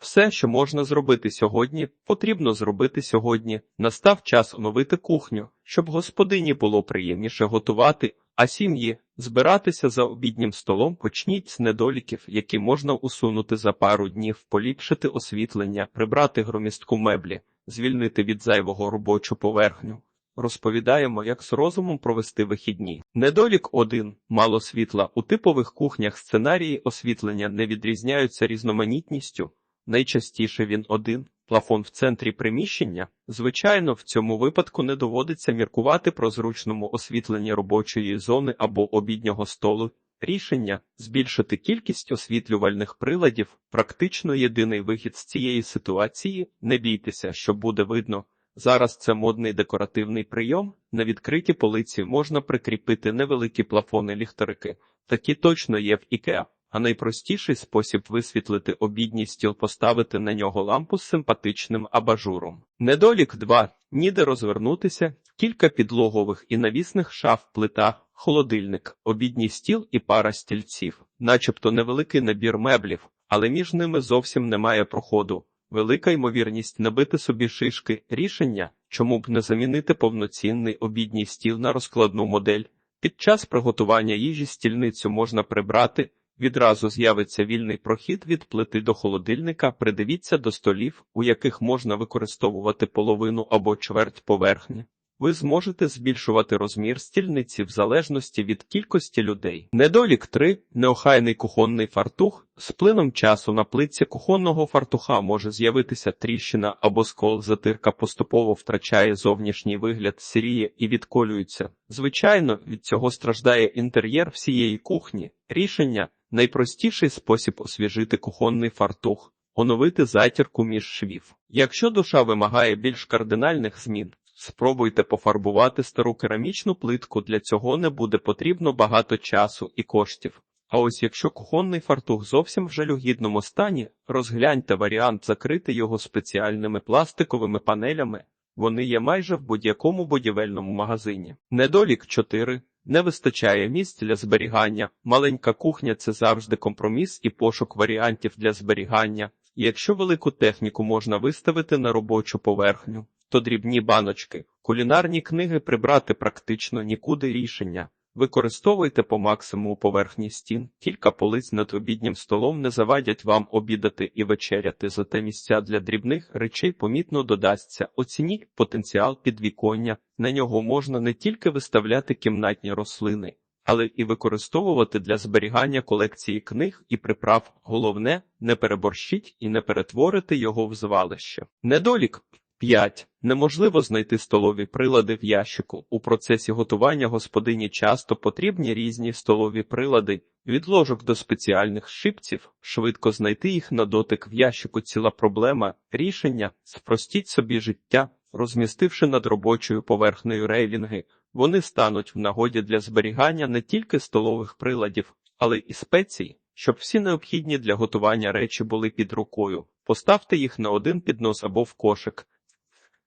Все, що можна зробити сьогодні, потрібно зробити сьогодні. Настав час оновити кухню, щоб господині було приємніше готувати, а сім'ї збиратися за обіднім столом. Почніть з недоліків, які можна усунути за пару днів, поліпшити освітлення, прибрати громістку меблі, звільнити від зайвого робочу поверхню. Розповідаємо, як з розумом провести вихідні. Недолік 1. Мало світла. У типових кухнях сценарії освітлення не відрізняються різноманітністю. Найчастіше він один. Плафон в центрі приміщення. Звичайно, в цьому випадку не доводиться міркувати про зручному освітленні робочої зони або обіднього столу. Рішення збільшити кількість освітлювальних приладів практично єдиний вихід з цієї ситуації. Не бійтеся, що буде видно. Зараз це модний декоративний прийом. На відкритій полиці можна прикріпити невеликі плафони ліхтарики. Такі точно є в IKEA. А найпростіший спосіб висвітлити обідній стіл поставити на нього лампу з симпатичним абажуром. Недолік 2. Ніде розвернутися, кілька підлогових і навісних шаф, плита, холодильник, обідній стіл і пара стільців, начебто невеликий набір меблів, але між ними зовсім немає проходу. Велика ймовірність набити собі шишки. Рішення, чому б не замінити повноцінний обідній стіл на розкладну модель. Під час приготування їжі стільницю можна прибрати. Відразу з'явиться вільний прохід від плити до холодильника. Придивіться до столів, у яких можна використовувати половину або чверть поверхні. Ви зможете збільшувати розмір стільниці в залежності від кількості людей. Недолік 3. неохайний кухонний фартух. З плином часу на плитці кухонного фартуха може з'явитися тріщина або скол. Затирка поступово втрачає зовнішній вигляд, сіріє і відколюється. Звичайно, від цього страждає інтер'єр всієї кухні. Рішення найпростіший спосіб освіжити кухонний фартух. Оновити затірку між швів. Якщо душа вимагає більш кардинальних змін, Спробуйте пофарбувати стару керамічну плитку, для цього не буде потрібно багато часу і коштів. А ось якщо кухонний фартух зовсім в жалюгідному стані, розгляньте варіант закрити його спеціальними пластиковими панелями. Вони є майже в будь-якому будівельному магазині. Недолік 4. Не вистачає місць для зберігання. Маленька кухня це завжди компроміс і пошук варіантів для зберігання. Якщо велику техніку можна виставити на робочу поверхню, то дрібні баночки, кулінарні книги прибрати практично нікуди рішення. Використовуйте по максимуму поверхні стін, кілька полиць над обіднім столом не завадять вам обідати і вечеряти, зате місця для дрібних речей помітно додасться. Оцініть потенціал підвіконня, на нього можна не тільки виставляти кімнатні рослини, але і використовувати для зберігання колекції книг і приправ. Головне, не переборщіть і не перетворити його в звалище. Недолік 5. Неможливо знайти столові прилади в ящику. У процесі готування господині часто потрібні різні столові прилади, від ложок до спеціальних шипців, швидко знайти їх на дотик в ящику ціла проблема, рішення, спростіть собі життя, розмістивши над робочою поверхнею рейлінги, вони стануть в нагоді для зберігання не тільки столових приладів, але і спецій. Щоб всі необхідні для готування речі були під рукою, поставте їх на один піднос або в кошик.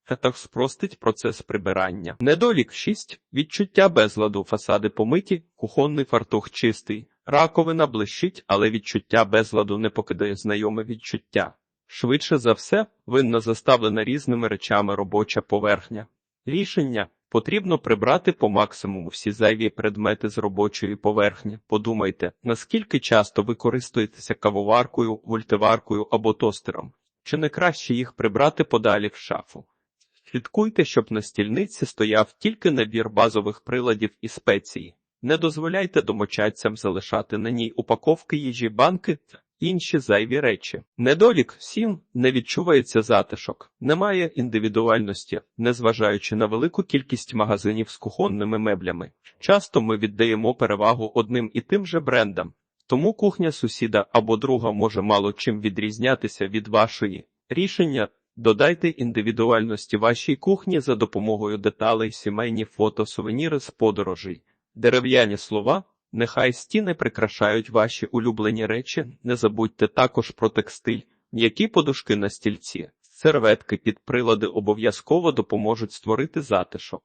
Так спростить процес прибирання. Недолік 6. Відчуття безладу. Фасади помиті, кухонний фартух чистий. Раковина блищить, але відчуття безладу не покидає знайоме відчуття. Швидше за все, винна заставлена різними речами робоча поверхня. Рішення потрібно прибрати по максимуму всі зайві предмети з робочої поверхні. Подумайте, наскільки часто ви користуєтеся кавоваркою, мультиваркою або тостером. Чи не краще їх прибрати подалі в шафу? Слідкуйте, щоб на стільниці стояв тільки набір базових приладів і спецій. Не дозволяйте домочадцям залишати на ній упаковки їжі, банки та інші зайві речі. Недолік 7. не відчувається затишок, немає індивідуальності, незважаючи на велику кількість магазинів з кухонними меблями. Часто ми віддаємо перевагу одним і тим же брендам, тому кухня сусіда або друга може мало чим відрізнятися від вашої. Рішення Додайте індивідуальності вашій кухні за допомогою деталей, сімейні фото, сувеніри з подорожей, дерев'яні слова. Нехай стіни прикрашають ваші улюблені речі. Не забудьте також про текстиль, м'які подушки на стільці, серветки під прилади обов'язково допоможуть створити затишок.